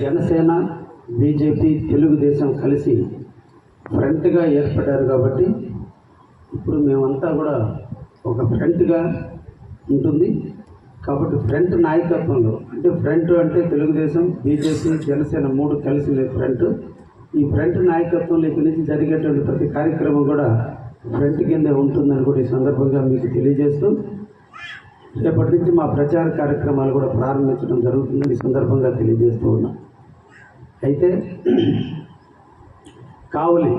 Janasena BJP Telugu Desam కలిసి ఫ్రంట్గా ఏర్పడ్డారు కాబట్టి ఇప్పుడు మేమంతా కూడా ఒక ఫ్రంట్గా ఉంటుంది. కాబట్టి ఫ్రంట్ నాయకత్వంలో అంటే ఫ్రంట్ అంటే తెలుగుదేశం బీజేపీ జనసేన మూడు కలిసి ఫ్రంట్ ఈ ఫ్రంట్ నాయకత్వంలో ఇక్కడి నుంచి జరిగేటువంటి ప్రతి కార్యక్రమం కూడా ఫ్రంట్ కిందే ఉంటుందని కూడా ఈ సందర్భంగా మీకు తెలియజేస్తూ రేపటి నుంచి మా ప్రచార కార్యక్రమాలు కూడా ప్రారంభించడం జరుగుతుందని సందర్భంగా తెలియజేస్తూ ఉన్నాం. అయితే కావలి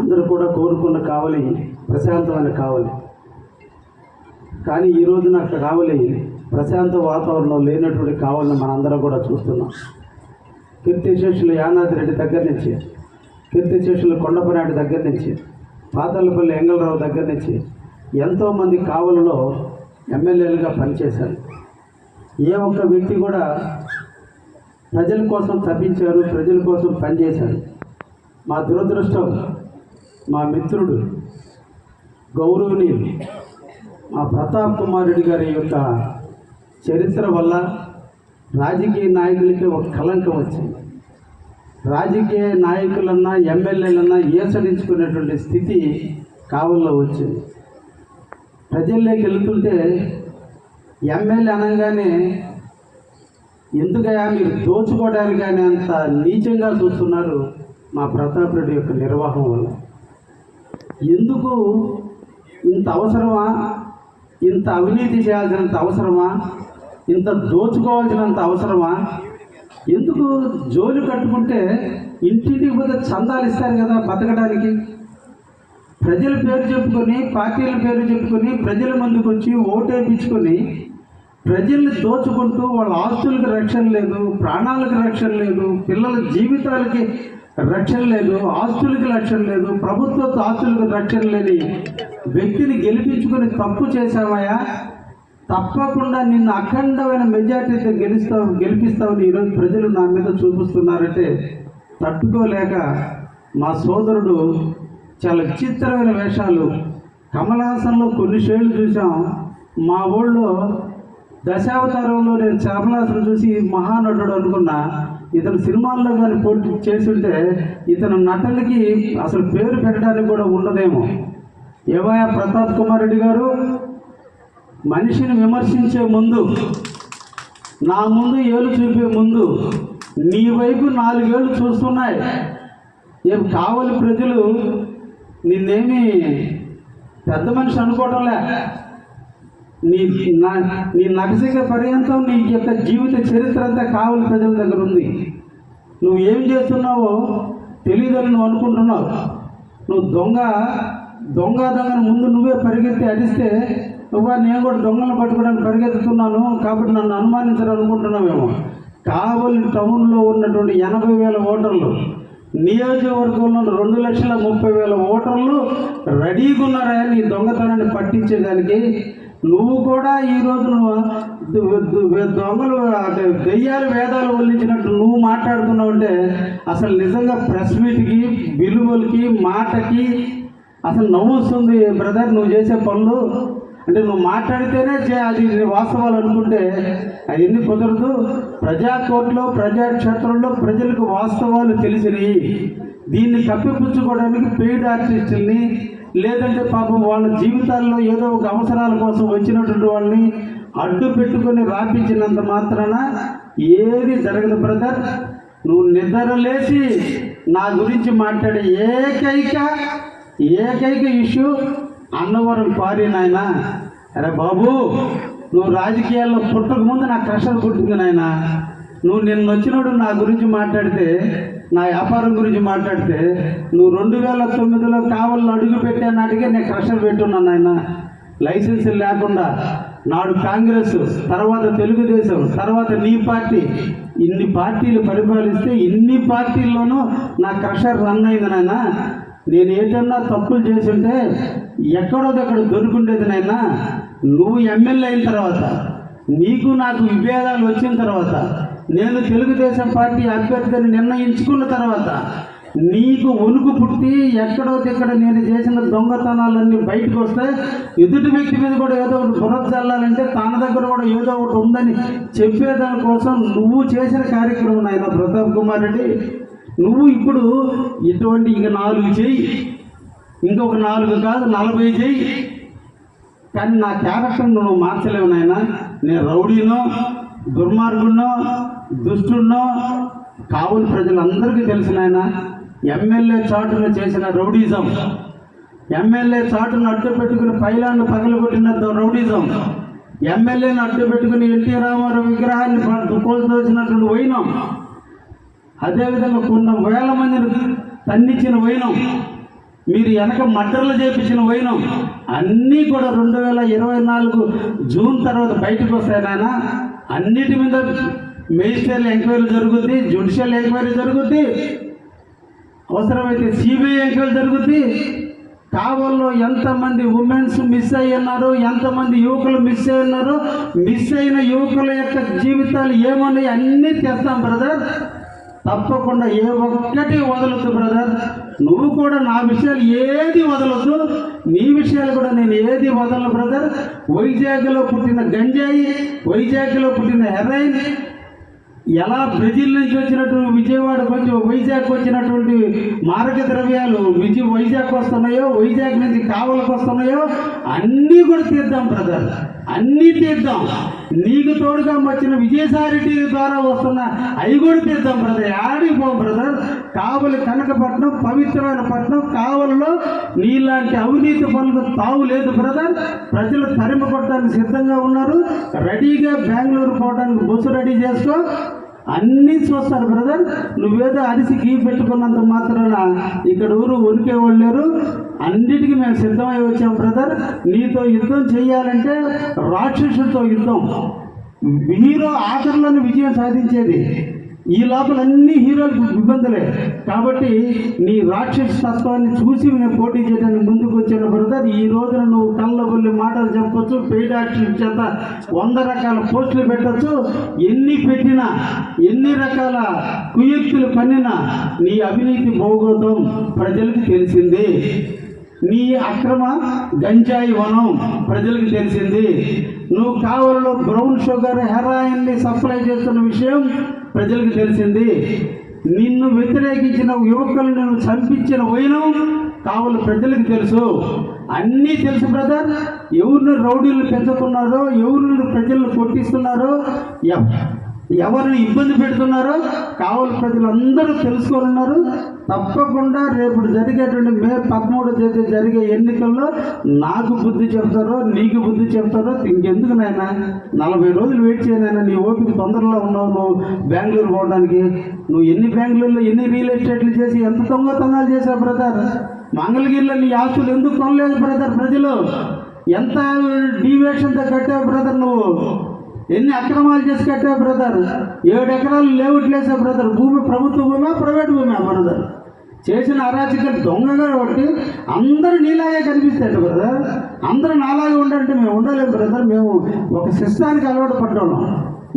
అందరూ కూడా కోరుకున్న కావలి ప్రశాంతమైన కావలి. కానీ ఈ రోజున కావలి ప్రశాంత వాతావరణం లేనటువంటి కావాలని మనందరం కూడా చూస్తున్నాం. కీర్తిశేషులు యానాది రెడ్డి దగ్గర నుంచి కీర్తిశేషులు కొండపనాటి దగ్గర నుంచి పాతలపల్లి ఎంగళరావు దగ్గర నుంచి ఎంతోమంది కావలలో ఎమ్మెల్యేలుగా పనిచేశారు. ఏ ఒక్క వ్యక్తి కూడా ప్రజల కోసం తప్పించారు ప్రజల కోసం పనిచేశారు. మా దురదృష్టం మా మిత్రుడు గౌరవనీయులు మా ప్రతాప్ కుమార్ రెడ్డి గారి యొక్క చరిత్ర వల్ల రాజకీయ నాయకులకి ఒక కళంకం వచ్చింది. రాజకీయ నాయకులన్నా ఎమ్మెల్యేలన్నా ఏసడించుకునేటువంటి స్థితి కావల్లో వచ్చింది. ప్రజల్లోకి వెళ్తుంటే ఎమ్మెల్యే అనగానే ఎందుకయా మీరు దోచుకోవడానికి అంత నీచంగా చూస్తున్నారు మా ప్రతాప్ రెడ్డి యొక్క నిర్వాహం వల్ల. ఎందుకు ఇంత అవసరమా? ఇంత అవినీతి చేయాల్సినంత అవసరమా? ఇంత దోచుకోవాల్సినంత అవసరమా? ఎందుకు జోలు కట్టుకుంటే ఇంటింటికి పోతే చందాలు ఇస్తారు కదా బతకడానికి? ప్రజల పేరు చెప్పుకొని పార్టీల పేరు చెప్పుకొని ప్రజల ముందుకు వచ్చి ఓటేపించుకొని ప్రజల్ని దోచుకుంటూ వాళ్ళ ఆస్తులకు రక్షణ లేదు ప్రాణాలకు రక్షణ లేదు పిల్లల జీవితాలకి రక్షణ లేదు ఆస్తులకి రక్షణ లేదు ప్రభుత్వ ఆస్తులకు రక్షణ లేని వ్యక్తిని గెలిపించుకొని తప్పు చేశామయ్యా తప్పకుండా నిన్ను అఖండమైన మెజార్టీతో గెలుస్తావు గెలిపిస్తావని ఈరోజు ప్రజలు నా మీద చూపిస్తున్నారంటే తట్టుకోలేక మా సోదరుడు చాలా విచిత్రమైన వేషాలు. కమలహాసన్లో కొన్ని షేళ్ళు చూసాం మా ఊళ్ళో దశావతారంలో నేను కమలహాసన్ చూసి మహానటుడు అనుకున్నా. ఇతను సినిమాల్లో కానీ పోటీ చేస్తుంటే ఇతను నటనకి అసలు పేరు పెట్టడానికి కూడా ఉండదేమో. ఏవయా ప్రతాప్ కుమార్ రెడ్డి గారు? మనిషిని విమర్శించే ముందు నా ముందు ఏలు చూపే ముందు నీ వైపు నాలుగేళ్ళు చూస్తున్నాయి. ఏం కావాలి ప్రజలు నిన్నేమి పెద్ద మనిషి అనుకోవడంలే నీ నా నీ నగసిక పర్యంతం నీ యొక్క జీవిత చరిత్ర అంతా కావలి ప్రజల దగ్గర ఉంది. నువ్వు ఏం చేస్తున్నావో తెలియదని నువ్వు అనుకుంటున్నావు. నువ్వు దొంగ దొంగ దొంగను ముందు నువ్వే పరిగెత్తి అడిస్తే నువ్వు నేను కూడా దొంగలను పట్టుకోవడానికి పరిగెత్తుతున్నాను కాబట్టి నన్ను అనుమానించాలనుకుంటున్నావేమో. కావలి టౌన్లో ఉన్నటువంటి ఎనభై వేల ఓటర్లు నియోజకవర్గంలో రెండు లక్షల ముప్పై వేల ఓటర్లు రెడీగా ఉన్నారా నీ దొంగతనాన్ని పట్టించేదానికి. నువ్వు కూడా ఈరోజు నువ్వు దొంగలు దెయ్యాలు వేదాలు వల్లించినట్టు నువ్వు మాట్లాడుతున్నావు అంటే అసలు నిజంగా ప్రెస్ మీట్కి విలువలకి మాటకి అసలు నవ్వు వస్తుంది బ్రదర్. నువ్వు చేసే పనులు అంటే నువ్వు మాట్లాడితేనే చే- అది వాస్తవాలు అనుకుంటే అది ఎందుకు కుదరదు. ప్రజా కోర్టులో ప్రజాక్షేత్రంలో ప్రజలకు వాస్తవాలు తెలిసినవి దీన్ని తప్పిపుచ్చుకోవడానికి పెయిడ్ ఆర్టిస్టుల్ని లేదంటే పాపం వాళ్ళ జీవితాల్లో ఏదో ఒక అవసరాల కోసం వచ్చినటువంటి వాళ్ళని అడ్డు పెట్టుకొని రాపించినంత మాత్రాన ఏది జరగదు బ్రదర్. నువ్వు నిద్ర లేచి నా గురించి మాట్లాడే ఏకైక ఏకైక ఇష్యూ అన్నవరం పారి నాయన. అరే బాబు నువ్వు రాజకీయాల్లో పుట్టక ముందు నా కష్టాలు పుట్టింది నాయన. నువ్వు నిన్న వచ్చినప్పుడు నా గురించి మాట్లాడితే నా వ్యాపారం గురించి మాట్లాడితే నువ్వు రెండు వేల తొమ్మిదిలో కావాలని అడుగు పెట్టే నాటికే నేను కష్టాలు పెట్టున్నాను నాయన. లైసెన్స్ లేకుండా నాడు కాంగ్రెస్ తర్వాత తెలుగుదేశం తర్వాత నీ పార్టీ ఇన్ని పార్టీలు పరిపాలిస్తే ఇన్ని పార్టీల్లోనూ నా క్రషర్ రన్ అయింది నాయన. నేను ఏదన్నా తప్పులు చేసుంటే ఎక్కడో దగ్గర దొరుకుండేది నాయన. నువ్వు ఎమ్మెల్యే అయిన తర్వాత నీకు నాకు విభేదాలు వచ్చిన తర్వాత నేను తెలుగుదేశం పార్టీ అభ్యర్థిని నిర్ణయించుకున్న తర్వాత నీకు వణుకు పుట్టి ఎక్కడో ఎక్కడ నేను చేసిన దొంగతనాలన్నీ బయటకు వస్తే ఎదుటి వ్యక్తి మీద కూడా ఏదో ఒకటి బుర్ర చల్లాలంటే తన దగ్గర కూడా ఏదో ఒకటి ఉందని చెప్పేదాని కోసం నువ్వు చేసిన కార్యక్రమం ఆయన ప్రతాప్ కుమార్ రెడ్డి. నువ్వు ఇప్పుడు ఇటువంటి ఇంక నాలుగు చేయి ఇంకొక నాలుగు కాదు నలభై చేయి కానీ నా క్యారెక్టర్ నువ్వు మార్చలేవు నాయన. నేను రౌడీనో దుర్మార్గుడినో దుష్టున్నో కావులు ప్రజలందరికీ తెలిసిన ఆయన ఎమ్మెల్యే చాటును చేసిన రౌడీజం. ఎమ్మెల్యే చాటును అడ్డు పెట్టుకుని పైలాన్ని పగలగొట్టిన రౌడీజం. ఎమ్మెల్యేని అడ్డు పెట్టుకుని ఎన్టీ రామారావు విగ్రహాన్ని కోల్దోసినటువంటి వైనం అదేవిధంగా కొన్ని వేల మందిని తన్నిచ్చిన వైనం మీరు వెనక మడ్డర్లు చేపించిన వైనం అన్నీ కూడా రెండు వేల ఇరవై నాలుగు జూన్ తర్వాత బయటకు వస్తాయి నాయన. అన్నిటి మీద మెజిస్ట్రియల్ ఎంక్వైరీ జరుగుద్ది జ్యుడిషియల్ ఎంక్వైరీ జరుగుద్ది. అవసరమైతే సిబిఐ ఎంక్వైరీ జరుగుద్ది. కావల్లో ఎంతమంది ఉమెన్స్ మిస్ అయ్యి ఉన్నారు ఎంతమంది యువకులు మిస్ అయ్యి ఉన్నారు మిస్ అయిన యువకుల యొక్క జీవితాలు ఏమన్నాయి అన్నీ తెస్తాం బ్రదర్. తప్పకుండా ఏ ఒక్కటి వదలొద్దు బ్రదర్ నువ్వు కూడా నా విషయాలు ఏది వదలొద్దు నీ విషయాలు కూడా నేను ఏది వదలను బ్రదర్ వైజాగ్లో పుట్టిన గంజాయి వైజాగ్లో పుట్టిన హెరైన్ ఎలా బ్రెజిల్ నుంచి వచ్చినట్టు విజయవాడకు వచ్చి వైజాగ్ వచ్చినటువంటి మారక ద్రవ్యాలు విజయ వైజాగ్ వస్తున్నాయో వైజాగ్ నుంచి కావలకు వస్తున్నాయో అన్నీ కూడా తీద్దాం బ్రదర్ అన్నీ తీద్దాం. నీకు తోడుగా వచ్చిన విజయసారెడ్డి ద్వారా వస్తున్న అవి కూడా తీద్దాం బ్రదర్ ఆడిపోం బ్రదర్ కావలి కనకపట్నం పవిత్రమైన పట్నం కావలిలో నీలాంటి అవినీతి పనులకు తావు లేదు బ్రదర్ ప్రజలు తరిమి కొట్టడానికి సిద్ధంగా ఉన్నారు. రెడీగా బెంగళూరు పోవడానికి బస్సు రెడీ చేసుకో. అన్నీ చూస్తారు బ్రదర్ నువ్వేదో అరిసి గీ పెట్టుకున్నంత మాత్రాన ఇక్కడ ఊరు ఉనికే వాళ్ళు లేరు. అన్నిటికీ మేము సిద్ధమై వచ్చాం బ్రదర్ నీతో యుద్ధం చేయాలంటే రాక్షసుడితో యుద్ధం. హీరో ఆఖరిలోనే విజయం సాధించేది. ఈ లోపల అన్ని హీరోలకు ఇబ్బందులే. కాబట్టి నీ రాక్షస తత్వాన్ని చూసి నేను పోటీ చేయడానికి ముందుకు వచ్చాను బ్రదర్. ఈ రోజున నువ్వు కళ్ళబొల్లి మాటలు చెప్పొచ్చు పెయిడ్ యాక్షన్ చేత వంద రకాల పోస్టులు పెట్టచ్చు. ఎన్ని పెట్టినా ఎన్ని రకాల కుయుక్తులు పన్నినా నీ అవినీతి భోగోతం ప్రజలకు తెలిసింది. నీ అక్రమ గంజాయి వనం ప్రజలకు తెలిసింది. నువ్వు కావలలో బ్రౌన్ షుగర్ హెరాయిన్ని సప్లై చేస్తున్న విషయం ప్రజలకు తెలిసింది. నిన్ను వ్యతిరేకించిన యువకులను నిన్ను చంపించిన వైనం కావలు ప్రజలకు తెలుసు. అన్నీ తెలుసు బ్రదర్ ఎవరిని రౌడీలు పెంచుతున్నారో ఎవరిని ప్రజలను కొట్టిస్తున్నారో ఎవరిని ఇబ్బంది పెడుతున్నారో కావలి ప్రజలందరూ తెలుసుకొని ఉన్నారు తప్పకుండా రేపు జరిగేటువంటి మే పదమూడో తేదీ జరిగే ఎన్నికల్లో నాకు బుద్ధి చెప్తారో నీకు బుద్ధి చెప్తారో ఇంకెందుకు నాయన? నలభై రోజులు వెయిట్ చేయనైనా నీ ఓపిక తొందరలో ఉన్నావు నువ్వు బెంగళూరు పోవడానికి. నువ్వు ఎన్ని బెంగళూరులో ఎన్ని రియల్ ఎస్టేట్లు చేసి ఎంత దొంగతనాలు చేసావు బ్రదర్? మంగళగిరిలో నీ ఆస్తులు ఎందుకు కొనలేదు బ్రదర్ ప్రజలు? ఎంత డీవియేషన్తో కట్టావు బ్రదర్ నువ్వు? ఎన్ని అక్రమాలు చేసి కట్టావు బ్రదర్ ఏడు ఎకరాలు లేవుట్లేసా బ్రదర్ భూమి ప్రభుత్వ భూమా ప్రైవేట్ భూమా బ్రదర్ చేసిన అరాచకం దొంగగా ఒకటి అందరూ నీలాగే కనిపిస్తాడు బ్రదర్ అందరూ నాలాగే ఉండాలంటే మేము ఉండలేము బ్రదర్ మేము ఒక సిస్టానికి అలవాటు పడ్డాము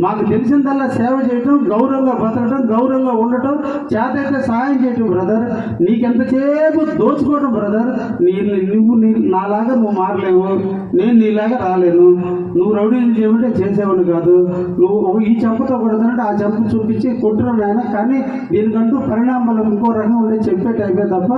మాకు తెలిసిందల్లా సేవ చేయటం గౌరవంగా బ్రతకటం గౌరవంగా ఉండటం చేతైతే సహాయం చేయటం బ్రదర్ నీకెంతసేపు దోచుకోవడం బ్రదర్ నీ నువ్వు నీ నాలాగా నువ్వు మారలేవు. నేను నీలాగా రాలేను. నువ్వు రౌడీ చేయమంటే చేసేవాడు కాదు. నువ్వు ఈ చెంపతో కొడుతున్నట్టు ఆ చెంప చూపించి కొట్టున్నాను ఆయన కానీ దీనికంటూ పరిణామాలు ఇంకో రకం ఉండే చెప్పే టైపే తప్ప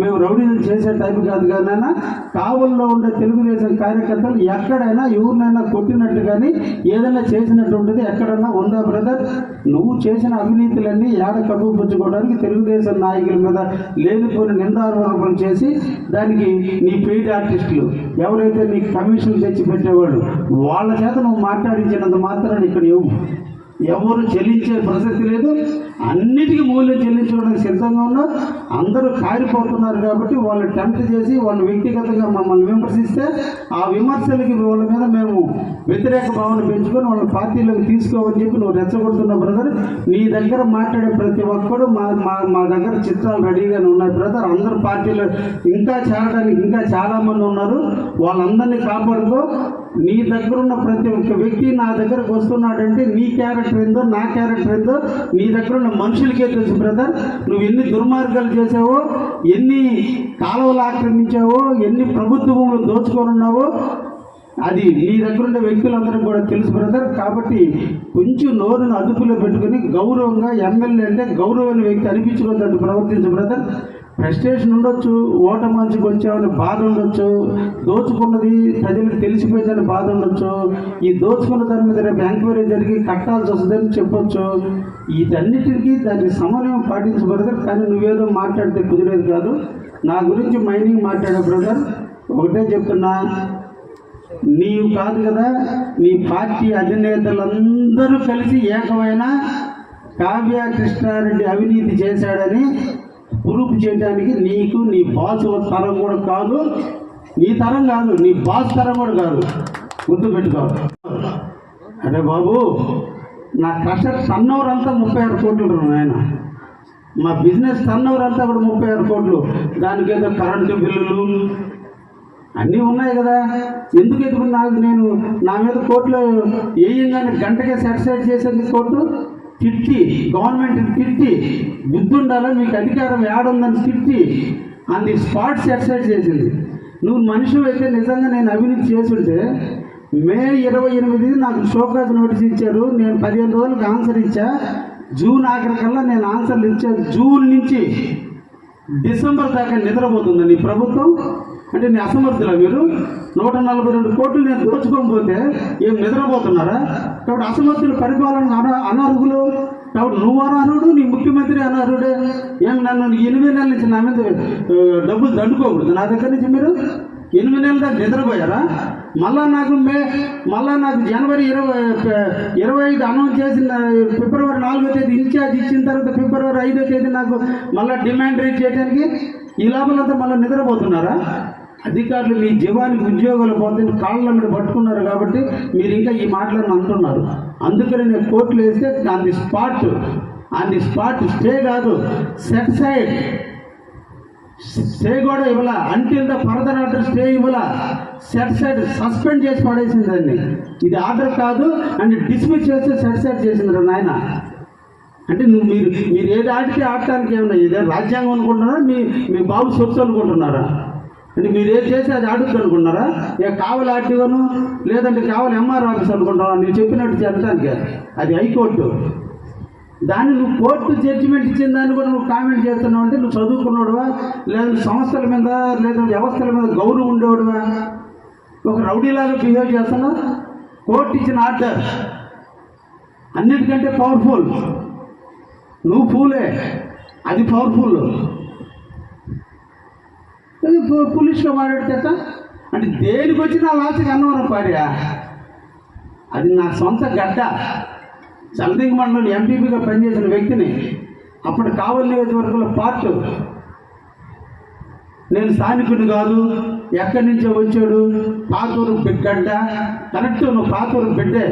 మేము రౌడీలు చేసే టైప్ కాదు కానీ కావుల్లో ఉండే తెలుగుదేశం కార్యకర్తలు ఎక్కడైనా ఎవరినైనా కొట్టినట్టు కానీ ఏదైనా చేసినట్టు ఉంటుంది. ఎక్కడన్నా ఉందా బ్రదర్ నువ్వు చేసిన అవినీతులన్నీ ఏడ కప్పుపుచ్చుకోవడానికి తెలుగుదేశం నాయకుల మీద లేనిపోయిన నిందారోపణలు చేసి దానికి నీ పెయిడ్ ఆర్టిస్టులు ఎవరైతే నీకు కమిషన్ తెచ్చి పెట్టేవాడు వాళ్ళ చేత నువ్వు మాట్లాడించినంత మాత్రాన్ని ఇక్కడ ఇవ్వు. ఎవరు చెల్లించే ప్రసక్తి లేదు అన్నిటికీ మూల్యం చెల్లించడానికి సిద్ధంగా ఉన్నా అందరూ కారిపోతున్నారు కాబట్టి వాళ్ళు టెంప్ట్ చేసి వాళ్ళు వ్యక్తిగతంగా మమ్మల్ని విమర్శిస్తే ఆ విమర్శలకి వాళ్ళ మీద మేము వ్యతిరేక భావన పెంచుకొని వాళ్ళ పార్టీలోకి తీసుకోమని చెప్పి నువ్వు రెచ్చగొడుతున్నావు బ్రదర్ నీ దగ్గర మాట్లాడే ప్రతి ఒక్కడు మా మా మా దగ్గర చిత్రాలు రెడీగానే ఉన్నాయి బ్రదర్ అందరు పార్టీలో ఇంకా చేరడానికి ఇంకా చాలామంది ఉన్నారు. వాళ్ళందరినీ కాపాడుకో. నీ దగ్గర ఉన్న ప్రతి ఒక్క వ్యక్తి నా దగ్గరకు వస్తున్నాడంటే నీ క్యారెక్టర్ ఏందో నా క్యారెక్టర్ ఏందో నీ దగ్గర ఉన్న మనుషులకే తెలుసు బ్రదర్ నువ్వు ఎన్ని దుర్మార్గాలు చేసావో ఎన్ని కాలువలు ఆక్రమించావో ఎన్ని ప్రభుత్వ భూములు దోచుకొని ఉన్నావో అది నీ దగ్గర ఉండే వ్యక్తులందరికీ కూడా తెలుసు బ్రదర్ కాబట్టి కొంచెం నోరును అదుపులో పెట్టుకొని గౌరవంగా ఎమ్మెల్యే అంటే గౌరవమైన వ్యక్తి అనిపించుకున్నట్టు ప్రవర్తించు బ్రదర్ ఫ్రస్ట్రేషన్ ఉండొచ్చు ఓట మంచుకు వచ్చామని బాధ ఉండొచ్చు దోచుకున్నది ప్రజలకు తెలిసిపోయిందని బాధ ఉండొచ్చు ఈ దోచుకున్న దాని మీద రేపు ఎంక్వైరీ జరిగి కట్టాల్సి వస్తుందని చెప్పొచ్చు. ఇదన్నిటికీ దానికి సమన్వయం పాటించు బ్రదర్ కానీ నువ్వేదో మాట్లాడితే కుదిరేది కాదు. నా గురించి మైనింగ్ మాట్లాడే బ్రదర్. ఒకటే చెప్తున్నా నీవు కాదు కదా నీ పార్టీ అధినేతలందరూ కలిసి ఏకమైన కావ్య కృష్ణారెడ్డి అవినీతి చేశాడని గ్రూప్ చేయడానికి నీకు నీ బాస్ తరం కూడా కాదు నీ తరం కాదు నీ బాస్ తరం కూడా కాదు. గుర్తుపెట్టుకో. అరే బాబు నా కష్ట టర్న్ ఓవర్ అంతా ముప్పై ఆరు కోట్లు నాయన. ఆయన మా బిజినెస్ టర్న్ ఓవర్ అంతా కూడా ముప్పై ఆరు కోట్లు. దానికి ఏదో కరెంటు బిల్లులు అన్నీ ఉన్నాయి కదా. ఎందుకు ఎదుగున్నా నాకు నేను నా మీద కోర్టులో వేయంగానే గంటకే సాటిస్ఫైడ్ చేసేది కోర్టు తిట్టి గవర్నమెంట్ తిట్టి బుద్ధి ఉండాలని మీకు అధికారం ఏడుందని తిట్టి ఆన్ ది స్పాట్ చేసింది. నువ్వు మనిషి అయితే నిజంగా నేను అవినీతి చేసుంటే మే ఇరవై ఎనిమిది నాకు షోకాజ్ నోటీస్ ఇచ్చారు. నేను పదిహేను రోజులకు ఆన్సర్ ఇచ్చా. జూన్ ఆఖరికల్లా నేను ఆన్సర్లు ఇచ్చాను. జూన్ నుంచి డిసెంబర్ దాకా నిద్రపోతుందని ప్రభుత్వం. అంటే నీ అసమర్థులా మీరు? నూట నలభై రెండు కోట్లు నేను దోచుకోకపోతే ఏం నిద్రపోతున్నారా? కాబట్టి అసమర్థులు పరిపాలన అన అనర్హులు. కాబట్టి నువ్వు అనర్హుడు నీ ముఖ్యమంత్రి అనర్హుడే. ఏం నన్ను ఎనిమిది నెలల నుంచి నా మీద డబ్బులు దండుకోకూడదు. నా దగ్గర నుంచి మీరు ఎనిమిది నెలల దాకా నిద్రపోయారా? మళ్ళా నాకు మే మళ్ళా నాకు జనవరి ఇరవై ఇరవై ఐదు అనౌన్స్ చేసిన ఫిబ్రవరి నాలుగో తేదీ ఇన్ఛార్జ్ ఇచ్చిన తర్వాత ఫిబ్రవరి ఐదో తేదీ నాకు మళ్ళీ డిమాండ్ రేట్ చేయడానికి ఈ లోపలంతా మళ్ళీ నిద్రపోతున్నారా? అధికారులు మీ జీవానికి ఉద్యోగాలు పోతే కాళ్ళ మీద పట్టుకున్నారు కాబట్టి మీరు ఇంకా ఈ మాటలను అంటున్నారు. అందుకని నేను కోర్టులు వేస్తే on the spot on the spot stay కాదు సెట్ సైడ్ స్టే కూడా ఇవ్వాల? Until the further order stay ఇవ్వాల? సెట్ సైడ్ సస్పెండ్ చేసి పడేసింది దాన్ని. ఇది ఆర్డర్ కాదు అండ్ డిస్మిస్ చేస్తే సెట్ సైడ్ చేసింది నాయన. అంటే నువ్వు మీరు మీరు ఏది ఆడితే ఆడటానికి ఏమన్నా ఇదే రాజ్యాంగం అనుకుంటున్నారా? మీ మీ బాబు సొత్తు అనుకుంటున్నారా? అంటే మీరు ఏం చేసి అది ఆడుద్ది అనుకున్నారా? ఇక కావాలి ఆర్టీఓను లేదంటే కావాలి ఎంఆర్ ఆఫీస్ అనుకుంటావా నేను చెప్పినట్టు చేస్తానికి అది హైకోర్టు. దాన్ని నువ్వు కోర్టు జడ్జిమెంట్ ఇచ్చిన దాన్ని కూడా నువ్వు కామెంట్ చేస్తున్నావు అంటే నువ్వు చదువుకున్నాడువా? లేదా సంస్థల మీద లేదా వ్యవస్థల మీద గౌరవం ఉండేవాడువా? ఒక రౌడీలాగా బిహేవ్ చేస్తున్నావు కోర్టు ఇచ్చిన ఆర్డర్ అన్నిటికంటే పవర్ఫుల్ నువ్వు పూలే అది పవర్ఫుల్ అది పులిష్గా మాట్లాడితే అంటే దేనికి వచ్చినా లాస్ట్కి అన్నవరం భార్య అది నా సొంత గడ్డ. చంద్రింగ్ మండలం ఎంపీపీగా పనిచేసిన వ్యక్తిని అప్పుడు కావలి నియోజకవర్గంలో పార్టు. నేను స్థానికుడు కాదు ఎక్కడి నుంచో వచ్చాడు పాతూరు గడ్డ. కరెక్ట్ నువ్వు పాతూరు బిడ్డే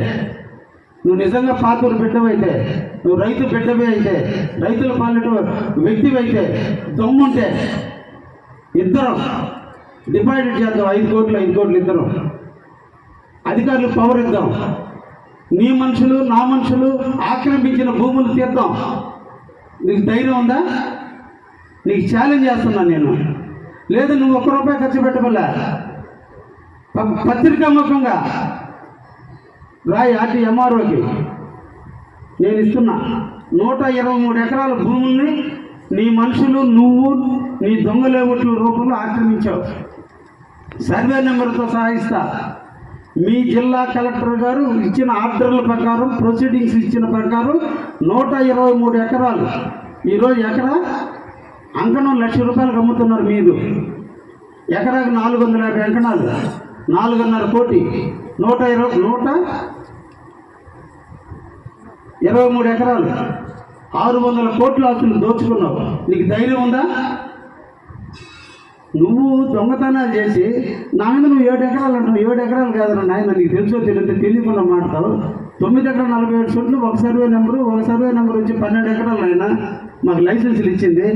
నువ్వు నిజంగా పాతూరు బిడ్డవైతే నువ్వు రైతు బిడ్డవే అయితే రైతుల పాలిట వ్యక్తివైతే దమ్ముంటే ఇద్దరం. డివైడెడ్ చేద్దాం. ఐదు కోట్లు ఐదు కోట్లు ఇద్దరం. అధికారులు పవర్ ఇద్దాం. నీ మనుషులు నా మనుషులు ఆక్రమించిన భూములు తీద్దాం. నీకు ధైర్యం ఉందా? నీకు ఛాలెంజ్ చేస్తున్నాను నేను. లేదు నువ్వు ఒక్క రూపాయి ఖర్చు పెట్టబల్లా ప- పత్రికా ముఖంగా. రాయి అటు ఎంఆర్ఓకి. నేను ఇస్తున్నా. నూట ఇరవై మూడు ఎకరాల భూముల్ని నీ మనుషులు నువ్వు నీ దొంగలేవట్ల రూపంలో ఆక్రమించావు. సర్వే నెంబర్తో సహాయిస్తా మీ జిల్లా కలెక్టర్ గారు ఇచ్చిన ఆర్డర్ల ప్రకారం ప్రొసీడింగ్స్ ఇచ్చిన ప్రకారం నూట ఇరవై మూడు ఎకరాలు. ఈరోజు ఎకరా? అంకణం లక్ష రూపాయలు అమ్ముతున్నారు మీరు. ఎకరాకు నాలుగు వందల యాభై అంకణాలు. నాలుగున్నర కోటి. నూట ఇరవై నూట ఇరవై మూడు ఎకరాలు. ఆరు వందల కోట్ల ఆస్తులు దోచుకున్నావు. నీకు ధైర్యం ఉందా? నువ్వు దొంగతనాలు చేసి నా మీద నువ్వు ఏడు ఎకరాలు అంటావు ఏడు ఎకరాలు కాదన్న నాయన నీకు తెలుసో తెలియదు తెలియకుండా మాడతావు తొమ్మిది ఎకరాలు నలభై ఏడు చోట్లు ఒక సర్వే నెంబరు ఒక సర్వే నెంబర్ వచ్చి పన్నెండు ఎకరాలు ఆయన మాకు లైసెన్సులు ఇచ్చింది.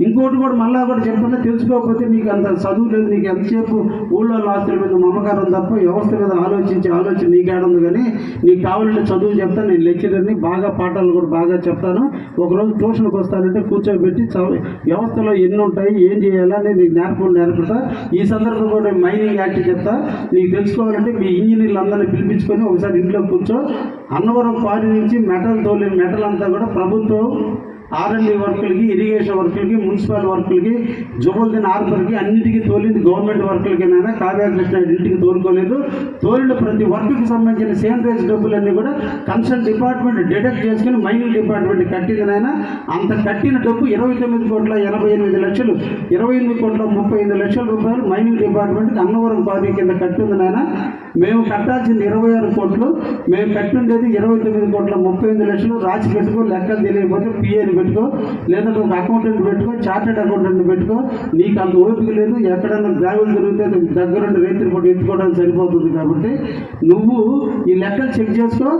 ఇంకోటి కూడా మళ్ళా కూడా చెప్తున్నా తెలుసుకోకపోతే నీకు అంత చదువు లేదు నీకు ఎంతసేపు ఊళ్ళో ఆస్తుల మీద మమకారం తప్ప వ్యవస్థ మీద ఆలోచించి ఆలోచన నీకేడుంది కానీ నీకు కావాలంటే చదువు చెప్తాను నేను లెక్చరర్ని బాగా పాఠాలు కూడా బాగా చెప్తాను. ఒకరోజు ట్యూషన్కి వస్తానంటే కూర్చోబెట్టి వ్యవస్థలో ఎన్ని ఉంటాయి ఏం చేయాలని నీకు నేర్పడం నేర్పుతా. ఈ సందర్భంలో కూడా మైనింగ్ యాక్ట్ చెప్తా. నీకు తెలుసుకోవాలంటే మీ ఇంజనీర్లు అందరినీ పిలిపించుకొని ఒకసారి ఇంట్లో కూర్చో. అన్నవరం పాటి నుంచి మెటల్ తోలి మెటల్ అంతా కూడా ప్రభుత్వం ఆర్ఎండి వర్కులకి ఇరిగేషన్ వర్కులకి మున్సిపల్ వర్కులకి జుబుల్దిన్ హార్బర్కి అన్నిటికీ తోలింది గవర్నమెంట్ వర్కులకైనా కావ్యాకృష్ణ ఇంటికి తోలుకోలేదు. తోలిన ప్రతి వర్క్కి సంబంధించిన సేనరేజ్ డబ్బులన్నీ కూడా కన్సర్న్ డిపార్ట్మెంట్ డిడక్ట్ చేసుకుని మైనింగ్ డిపార్ట్మెంట్ కట్టిందినైనా అంత కట్టిన డబ్బు ఇరవై తొమ్మిది కోట్ల ఎనభై ఎనిమిది లక్షలు ఇరవై ఎనిమిది కోట్ల ముప్పై ఐదు లక్షల రూపాయలు మైనింగ్ డిపార్ట్మెంట్కి అన్నవరం క్వారీ కింద కట్టింది నాయన. మేము కట్టాల్సింది ఇరవై ఆరు కోట్లు మేము కట్టిండేది ఇరవై తొమ్మిది కోట్ల ముప్పై ఎనిమిది లక్షలు. రాసి పెట్టుకో లెక్కలు తెలియకపోతే పిఏని పెట్టుకో లేదంటే ఒక అకౌంటెంట్ పెట్టుకో చార్టెడ్ అకౌంటెంట్ పెట్టుకో నీకు అంత ఓపిక లేదు ఎక్కడైనా గ్రావెల్ దొరికితే దగ్గరుండి రైతులు కూడా ఎత్తుకోవడానికి సరిపోతుంది కాబట్టి నువ్వు ఈ లెక్కలు చెక్ చేసుకో.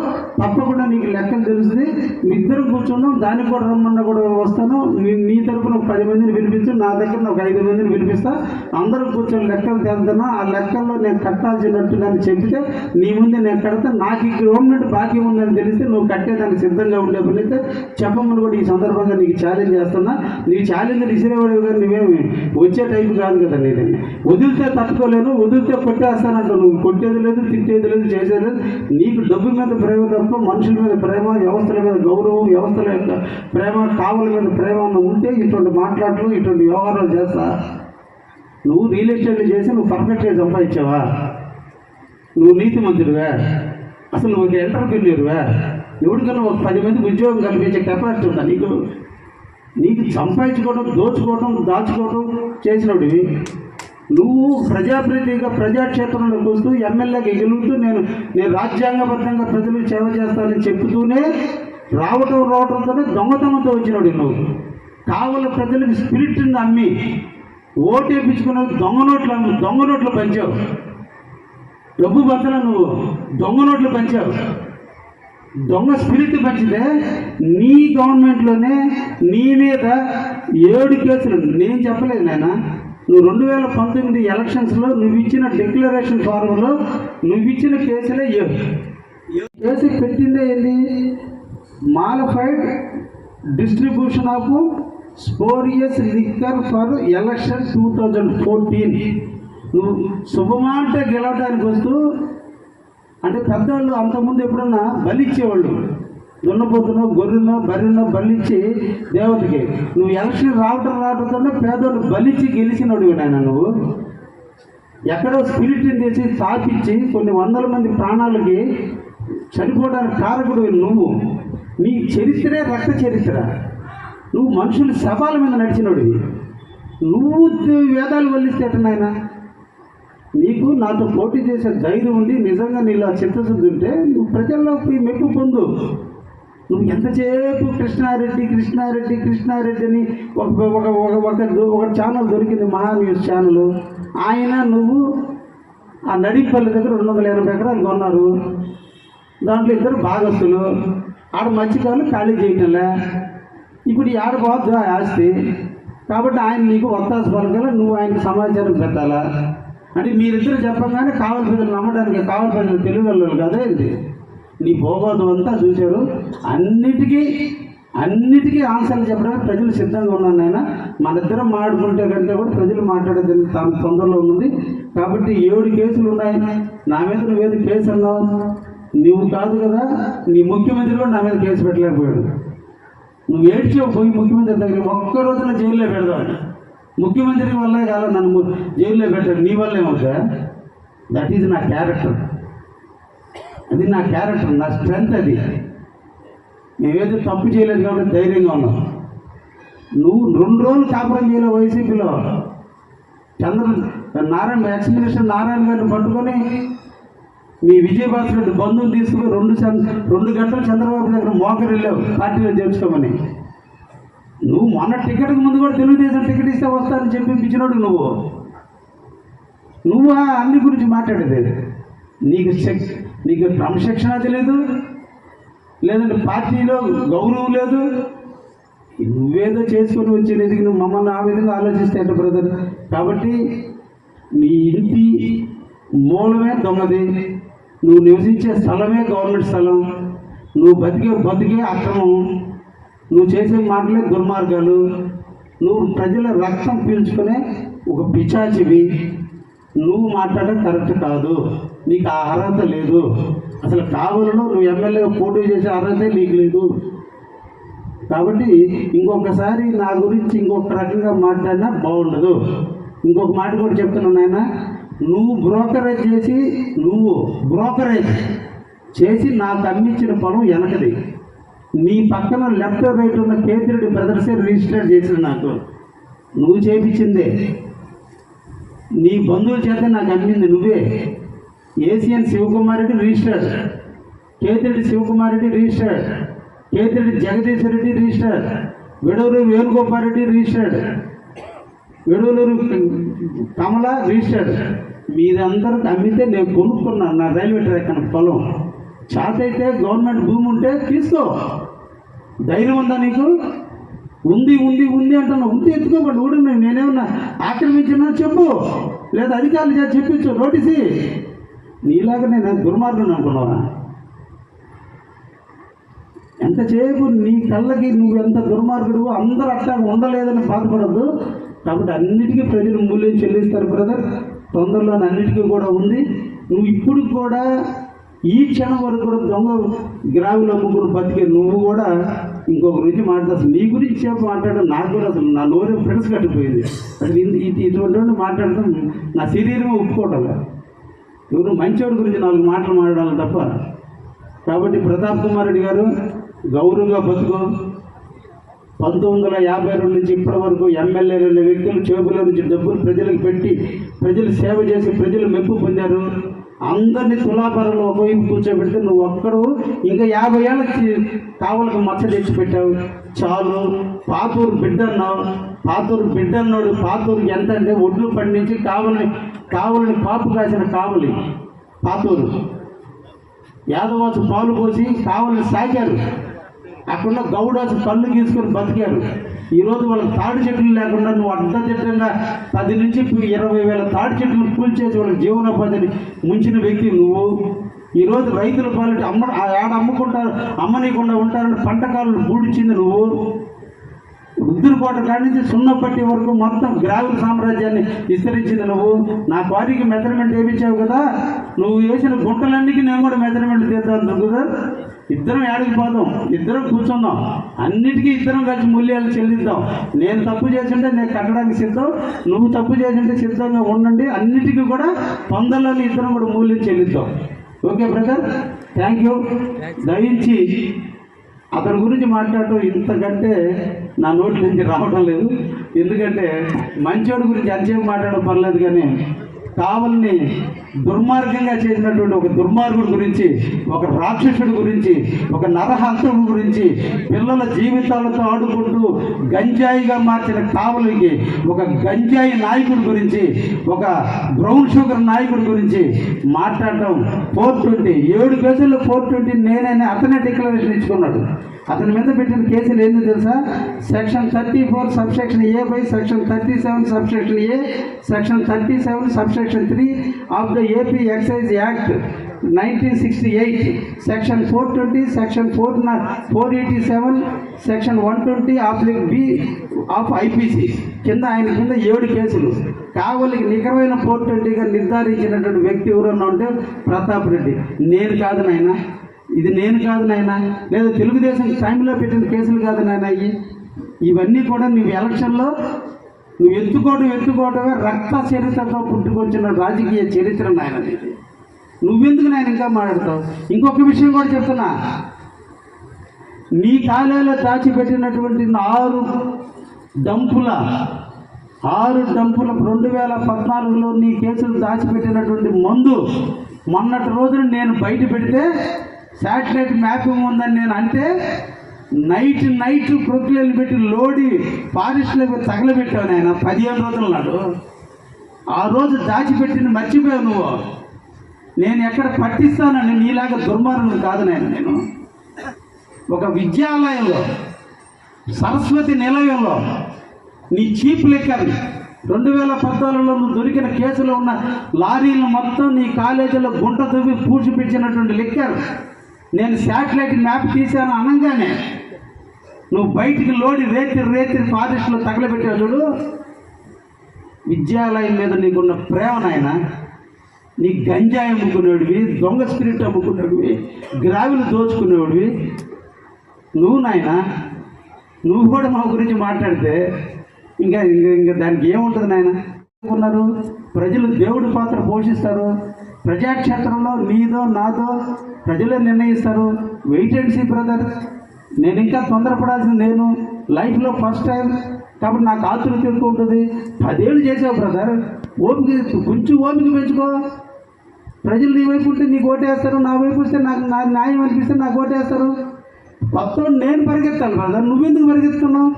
తప్పకుండా నీకు లెక్కలు తెలుస్తుంది. మీ ఇద్దరు కూర్చున్నాం దానికి కూడా రమ్మన్నా కూడా వస్తాను. నీ తరపున ఒక పది మందిని పిలిపించు నా దగ్గర ఒక ఐదు మందిని పిలిపిస్తా. అందరూ కూర్చొని లెక్కలు తెలుతున్నా ఆ లెక్కల్లో నేను కట్టాల్సినట్టు కానీ చెబితే నీ ముందు నేను కడితే. నాకు ఈ గవర్నమెంట్ బాకీ ఉందని తెలిస్తే నువ్వు కట్టేదానికి సిద్ధంగా ఉండే పని చెప్పమని కూడా ఈ సందర్భంగా నీకు ఛాలెంజ్ చేస్తున్నా. నీ ఛాలెంజ్ ఇసిరేవాడు కానీ నువ్వేమి వచ్చే టైం కాదు కదా నేను వదిలితే తట్టుకోలేను వదిలితే కొట్టేస్తానంట నువ్వు. కొట్టేది లేదు తిట్టేది లేదు చేసేది లేదు. నీకు డబ్బు మీద ప్రేమ తప్ప మనుషుల మీద ప్రేమ వ్యవస్థల మీద గౌరవం వ్యవస్థల యొక్క ప్రేమ కావుల మీద ప్రేమ ఉంటే ఇటువంటి మాట్లాడలు ఇటువంటి వ్యవహారాలు చేస్తా. నువ్వు రియల్ ఎస్టేట్లు చేసి నువ్వు పర్ఫెక్ట్గా సంపాదించావా? నువ్వు నీతి నీతిమంతుడివా? అసలు నువ్వు ఒక ఎంటర్ప్రిన్యూర్వా ఎవరికైనా ఒక పది మందికి ఉద్యోగం కల్పించే కెపాసిటీ ఉందా? నీకు నీకు సంపాదించుకోవడం దోచుకోవడం దాచుకోవడం చేసినవి నువ్వు ప్రజాప్రతినిధిగా ప్రజాక్షేత్రంలోకి వస్తూ ఎమ్మెల్యేగా గెలుగుతూ నేను నేను రాజ్యాంగబద్ధంగా ప్రజలకు సేవ చేస్తానని చెప్తూనే రావటం రావటంతోనే దొంగతనంతో వచ్చినాడు నువ్వు. కావల ప్రజలకు స్పిరిట్ని అమ్మి. ఓటేపించుకున్న దొంగ నోట్లు అమ్మి. దొంగ నోట్లు పంచావు. డబ్బు బద్దల నువ్వు. దొంగ నోట్లు పంచావు. దొంగ స్పిరిట్ పంచితే నీ గవర్నమెంట్లోనే నీ మీద ఏడు కేసులు నేను చెప్పలేదు నాయన. నువ్వు రెండు వేల పంతొమ్మిది ఎలక్షన్స్లో నువ్వు ఇచ్చిన డిక్లరేషన్ ఫారంలో నువ్వు ఇచ్చిన కేసులే ఏడు. కేసు పెట్టిందే ఏంది? Malafide distribution of spurious liquor for election two thousand fourteen. నువ్వు శుభమాట గెలవడానికి వస్తూ అంటే పెద్దవాళ్ళు అంతకుముందు ఎప్పుడన్నా బలిచ్చేవాళ్ళు? దున్నపోతునో గొర్రెనో బర్రెనో బలిచ్చి దేవతకి. నువ్వు ఎలక్షన్ రావటం రావటంతోనే పేదోళ్ళు బలిచ్చి గెలిచినోడు నాయన నువ్వు. ఎక్కడో స్పిరిట్ని తెచ్చి తాపించి కొన్ని వందల మంది ప్రాణాలకి చనిపోవడానికి కారకుడు నువ్వు. నీ చరిత్రే రక్త చరిత్ర. నువ్వు మనుషులు శవాల మీద నడిచినోడివి. నువ్వు వేదాలు వల్లిస్తే ఎట్ట నాయనా నీకు నాతో పోటీ చేసే ధైర్యం ఉండి నిజంగా నీలో ఆ చిత్తశుద్ధి ఉంటే నువ్వు ప్రజల్లో మెప్పు పొందు. నువ్వు ఎంతసేపు కృష్ణారెడ్డి కృష్ణారెడ్డి కృష్ణారెడ్డి అని ఒక ఒక ఒక ఒక ఛానల్ దొరికింది మహా న్యూస్ ఛానల్ ఆయన నువ్వు ఆ నడిపల్లి దగ్గర రెండు వందల ఎనభై ఎకరాలు కొన్నారు. దాంట్లో ఇద్దరు భాగస్తులు ఆడ మత్స్యకారులు ఖాళీ చేయటంలే. ఇప్పుడు ఆడ బాగుంది ఆ ఆస్తి. కాబట్టి ఆయన నీకు వత్తాసు పలకాల నువ్వు ఆయనకు సమాచారం పెట్టాలా? అంటే మీరిద్దరు చెప్పగానే కావలి ప్రజలు నమ్మడానికి కావలి ప్రజలు తెలుగు కదా ఏంటి? నీ భూగోళం అంతా చూశారు. అన్నిటికీ అన్నిటికీ ఆన్సర్లు చెప్పడానికి ప్రజలు సిద్ధంగా ఉన్నాను నాయన. మన ఇద్దరం మాట్లాడుకుంటే కంటే కూడా ప్రజలు మాట్లాడేది తన తొందరలో ఉంది. కాబట్టి ఏడు కేసులు ఉన్నాయి. నా మీద నువ్వేది కేసు అన్నావు. నువ్వు కాదు కదా నీ ముఖ్యమంత్రి కూడా నా మీద కేసు పెట్టలేకపోయాడు. నువ్వు ఏడ్చావు పోయి ముఖ్యమంత్రి దగ్గర ఒక్క రోజున జైల్లో పెడదావు ముఖ్యమంత్రి వల్లే కాదు నన్ను జైల్లో పెట్టాడు. నీ వల్లేమో ఏమవుతా దట్ ఈజ్ నా క్యారెక్టర్ అది నా క్యారెక్టర్ నా స్ట్రెంగ్త్ అది. మేమేదో తప్పు చేయలేదు కాబట్టి ధైర్యంగా ఉన్నాం. నువ్వు రెండు రోజులు కాపురం చేయలేవు వైసీపీలో. చంద్ర నారాయణ ఎక్స్ మినిస్టర్ నారాయణ గారిని పట్టుకొని మీ విజయభాస్కర్ బంధువులు తీసుకుని రెండు రెండు గంటలు చంద్రబాబు దగ్గర మోకరి వెళ్ళావు పార్టీలో చేర్చుకోమని నువ్వు మొన్న టికెట్కి ముందు కూడా తెలుగుదేశం టికెట్ ఇస్తే వస్తానని చెప్పి పిచ్చినోడు నువ్వు. నువ్వు ఆ అన్ని గురించి మాట్లాడేది. నీకు శక్ నీకు క్రమశిక్షణ తెలియదు లేదంటే పార్టీలో గౌరవం లేదు. నువ్వేదో చేసుకొని వచ్చేది నువ్వు మమ్మల్ని ఆ విధంగా ఆలోచిస్తే బ్రదర్? కాబట్టి నీ ఇంటి మూలమే దొంగది. నువ్వు నివసించే స్థలమే గవర్నమెంట్ స్థలం. నువ్వు బతికే బతికే అక్రమం. నువ్వు చేసే మాటలే దుర్మార్గాలు. నువ్వు ప్రజల రక్తం పీల్చుకునే ఒక పిచాచివి నువ్వు మాట్లాడడం కరెక్ట్ కాదు. నీకు ఆ అర్హత లేదు. అసలు కావాలలో నువ్వు ఎమ్మెల్యే పోటీ చేసే అర్హత నీకు లేదు. కాబట్టి ఇంకొకసారి నా గురించి ఇంకొక రకంగా మాట్లాడినా బాగుండదు. ఇంకొక మాట కూడా చెప్తున్నాను నాయన. నువ్వు బ్రోకరేజ్ చేసి నువ్వు బ్రోకరేజ్ చేసి నాకు అమ్మించిన పొలం వెనకది. నీ పక్కన లెఫ్ట్ రైట్ ఉన్న కేతిరెడ్డి బ్రదర్సే రిజిస్టర్ చేసిన నాకు. నువ్వు చేపించిందే. నీ బంధువుల చేత నాకు అమ్మింది నువ్వే. Asian Sivakumar Reddy register Kethireddy Sivakumar register Kethireddy Jagadeeswara Reddy register Vidavaluru Venugopal Reddy registered Vidavaluru Kamala registered మీరందరూ అమ్మితే నేను కొనుక్కున్నాను నా రైల్వే ట్రాక్ అన్న పొలం. చేత అయితే గవర్నమెంట్ భూమి ఉంటే తీసుకో. ధైర్యం ఉందా నీకు? ఉంది ఉంది ఉంది అంటున్నా. ఉంది ఎత్తుకోబడి ఊడు నేనేమన్నా ఆక్రమించినా చెప్పు. లేదా అధికారులు చేత చెప్పించు. నోటీసి. నీలాగా నేను దుర్మార్గం అనుకున్నావా? ఎంతసేపు నీ కళ్ళకి నువ్వు ఎంత దుర్మార్గుడు అందరూ అట్లా ఉండలేదని బాధపడద్దు. కాబట్టి అన్నిటికీ ప్రజలు మూల్యం చెల్లిస్తారు బ్రదర్. తొందరలో అన్నిటికీ కూడా ఉంది. నువ్వు ఇప్పుడు కూడా ఈ క్షణం వరకు కూడా దొంగ గ్రాములు అమ్ముకుని బతికే నువ్వు కూడా ఇంకొక రుచి మాట్లాడు అసలు నీ గురించి చెప్పు మాట్లాడడం నాకు కూడా అసలు నా నోరే ఫ్రెండ్స్ కట్టిపోయింది. అసలు ఇటువంటి మాట్లాడటం నా శరీరమే ఒప్పుకోవటం ఎవరు మంచివాడి గురించి నాలుగు మాటలు మాట్లాడాలి తప్ప. కాబట్టి ప్రతాప్ కుమార్ రెడ్డి గారు గౌరవంగా బతుకు. పంతొమ్మిది వందల యాభై రెండు నుంచి ఇప్పటి వరకు ఎమ్మెల్యేలు అనే వ్యక్తులు చేపల నుంచి డబ్బులు ప్రజలకు పెట్టి ప్రజలు సేవ చేసి ప్రజలు మెప్పు పొందారు. అందరినీ తులాభరంలో ఒకవైపు కూర్చోబెడితే నువ్వు ఒక్కడు ఇంకా యాభై ఏళ్ళకి కావలకు మచ్చ తెచ్చిపెట్టావు చాలు పాతూరు బిడ్డ అన్నావు పాతూరు బిడ్డ అన్నాడు పాతూరు ఎంత అంటే ఒడ్లు పండించి కావలిని కావలిని పాపు కాసిన కావలి. పాతూరు. యాదవాసు పాలు పోసి కావలిని సాగారు. అక్కడ గౌడాసు కళ్ళు గీసుకొని బతికారు. ఈరోజు వాళ్ళకి తాడి చెట్లు లేకుండా నువ్వు అడ్డదిడ్డంగా పది నుంచి ఇరవై వేల తాడి చెట్లు కూల్చేసి వాళ్ళకి జీవనోపాధిని ముంచిన వ్యక్తి నువ్వు. ఈరోజు రైతుల పాలిటీ అమ్మ ఆడ అమ్ముకుంటారు అమ్మనీయకుండా ఉంటారని పంటకాలను బూడిచింది నువ్వు. రుద్దురుకోట కాడి నుంచి సున్నపట్టి వరకు మొత్తం గ్రావిల సామ్రాజ్యాన్ని విస్తరించింది నువ్వు. నా క్వారీకి మెజర్మెంట్ వేయించావు కదా. నువ్వు వేసిన గుంటలన్నిటికీ నేను కూడా మెజర్మెంట్ తీద్దాను కదా ఇద్దరం ఏడికి పోదాం. ఇద్దరం కూర్చుందాం. అన్నిటికీ ఇద్దరం కలిసి మూల్యాలు చెల్లిద్దాం. నేను తప్పు చేసింటే నేను కట్టడానికి సిద్ధం. నువ్వు తప్పు చేసింటే సిద్ధంగా ఉండండి. అన్నిటికీ కూడా పొందలని ఇద్దరం కూడా మూల్యం చెల్లిద్దాం. ఓకే బ్రదర్ థ్యాంక్ యూ దయించి అతని గురించి మాట్లాడటం ఇంతకంటే నా నోటి నుంచి రావడం లేదు. ఎందుకంటే మంచోడి గురించి ఎంతసేపు మాట్లాడడం పర్లేదు కానీ కావల్ని దుర్మార్గంగా చేసినటువంటి ఒక దుర్మార్గుడి గురించి ఒక రాక్షసుడి గురించి ఒక నరహంతుడి గురించి పిల్లల జీవితాలతో ఆడుకుంటూ గంజాయిగా మార్చిన కావలికి ఒక గంజాయి నాయకుడి గురించి ఒక బ్రౌన్ షుగర్ నాయకుడి గురించి మాట్లాడటం ఫోర్ ట్వంటీ ఏడు కేసుల్లో ఫోర్ ట్వంటీ నేనైనా అతనే డిక్లరేషన్ ఇచ్చుకున్నాడు. అతని మీద పెట్టిన కేసులు ఏందో తెలుసా? Section thirty four sub section A by section thirty seven sub section A section thirty seven sub section three of the AP excise act nineteen sixty eight section four twenty section four four eighty seven section one twenty of B of IPC. కింద ఆయన కింద ఏడు కేసులు. కావలికి నికరమైన four ట్వంటీగా నిర్ధారించినటువంటి వ్యక్తి ఎవరన్నా ఉంటే ప్రతాప్ రెడ్డి. నేను కాదు నాయన. ఇది నేను కాదు నాయన. లేదా తెలుగుదేశం టైంలో పెట్టిన కేసులు కాదు నాయన ఇవి. ఇవన్నీ కూడా నువ్వు ఎలక్షన్లో నువ్వు ఎత్తుకోవడం ఎత్తుకోవడమే రక్త చరిత్రతో పుట్టుకొచ్చిన రాజకీయ చరిత్ర నాయన నువ్వెందుకు నేను ఇంకా మాట్లాడతావు? ఇంకొక విషయం కూడా చెప్తున్నా. నీ కాలేలో దాచిపెట్టినటువంటి ఆరు డంపుల ఆరు డంపుల రెండు వేల పద్నాలుగులో నీ కేసులు దాచిపెట్టినటువంటి మందు మొన్నటి రోజున నేను బయట పెడితే శాటిలైట్ మ్యాపింగ్ ఉందని నేను అంటే నైట్ నైట్ ప్రొక్లేలు పెట్టి లోడి ఫారెస్ట్లోకి తగలబెట్టావు నాయన పదిహేను రోజుల నాడు. ఆ రోజు దాచిపెట్టిన మర్చిపోయావు నువ్వు. నేను ఎక్కడ పట్టిస్తానని నీలాగా దుర్మార్గుడు కాదు నేను నేను. ఒక విద్యాలయంలో సరస్వతి నిలయంలో నీ చీప్ లెక్కర్ రెండు వేల పద్నాలుగులో నువ్వు దొరికిన కేసులో ఉన్న లారీలు మొత్తం నీ కాలేజీలో గుంట తవ్వి పూడ్చిపెట్టినటువంటి లెక్కారు. నేను శాటిలైట్ మ్యాప్ తీశాను అనగానే. నువ్వు బయటికి లోడి రేతి రేతి ఫారెస్ట్లో తగలబెట్టావు చూడు. విద్యాలయం మీద నీకున్న ప్రేమ నాయన నీ గంజాయి అమ్ముకునేవాడివి దొంగ స్పిరిట్ అమ్ముకునేవాడివి గ్రావిలు దోచుకునేవాడివి. నువ్వు నాయన నువ్వు కూడా మా గురించి మాట్లాడితే ఇంకా ఇంకా ఇంకా దానికి ఏముంటుంది నాయన? ఉన్నారు ప్రజలు దేవుడి పాత్ర పోషిస్తారు. ప్రజాక్షేత్రంలో నీదో నాదో ప్రజలే నిర్ణయిస్తారు. వెయిట్ అండ్ సీ బ్రదర్ నేను ఇంకా తొందరపడాల్సింది నేను. లైఫ్లో ఫస్ట్ టైం కాబట్టి నాకు ఆతురత ఎక్కువ ఉంటుంది. పదేళ్ళు చేసావు బ్రదర్ ఓపిక కొంచెం ఓపిక పెంచుకో. ప్రజలు నీ వైపు ఉంటే నీకు ఓటేస్తారు. నా వైపు వస్తే నాకు నా న్యాయం అనిపిస్తే నాకు ఓటేస్తారు. మొత్తం నేను పరిగెత్తాను బ్రదర్ నువ్వెందుకు పరిగెత్తున్నావు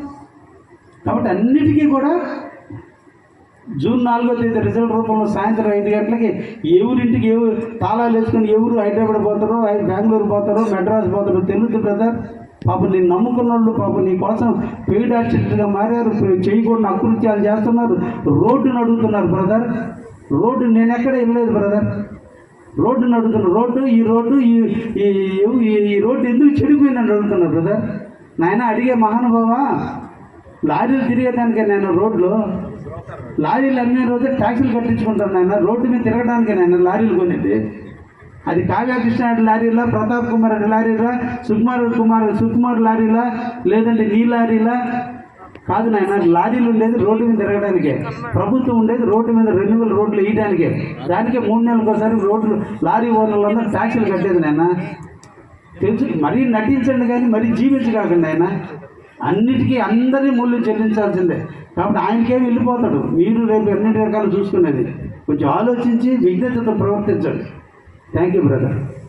కాబట్టి అన్నిటికీ కూడా జూన్ నాలుగో తేదీ రిజల్ట్ రూపంలో సాయంత్రం ఐదు గంటలకి ఎవరింటికి ఎవరు తాళాలు వేసుకొని ఎవరు హైదరాబాద్ పోతారో బెంగళూరు పోతారో మెడ్రాస్ పోతారో తెలుగు బ్రదర్ పాపం నేను నమ్ముకున్న వాళ్ళు పాపం నీ కోసం పెయిడ్ యాక్సిడెంట్గా మారారు. చేయకూడని అకృత్యాలు చేస్తున్నారు. రోడ్డును అడుగుతున్నారు బ్రదర్ రోడ్డు నేను ఎక్కడ వెళ్ళలేదు బ్రదర్ రోడ్డును నడుతున్న రోడ్డు ఈ రోడ్డు ఈ ఈ ఈ- ఈ రోడ్డు ఎందుకు చెడిపోయిందని అడుగుతున్నారు బ్రదర్ నాయన అడిగే మహానుభావ? లారీలు తిరిగేదానికే నేను రోడ్లో లారీలు అమ్మే రోజే ట్యాక్సీలు కట్టించుకుంటాం నాయన. రోడ్డు మీద తిరగడానికి నాయన లారీలు కొనేది. అది కావ్య లారీలా ప్రతాప్ కుమార్ రెడ్డి లారీలా సుకుమార్ కుమార్ సుకుమార్ లారీలా లేదంటే నీ లారీలా? కాదు నాయన లారీలు ఉండేది రోడ్డు మీద తిరగడానికే. ప్రభుత్వం ఉండేది రోడ్డు మీద రెన్యువల్ రోడ్లు వేయడానికే. దానికే మూడు నెలలకు ఒకసారి రోడ్లు లారీ ఓనర్లందరూ ట్యాక్సీలు కట్టేది నాయన. తెలుసు మరీ నటించండి కానీ మరీ జీవించకాకండి ఆయన అన్నిటికీ అందరి మూల్యం చెల్లించాల్సిందే. కాబట్టి ఆయనకేం వెళ్ళిపోతాడు. మీరు రేపు ఎన్ని రకాలు చూసుకునేది. కొంచెం ఆలోచించి విజ్ఞతతో ప్రవర్తించండి. Thank you brother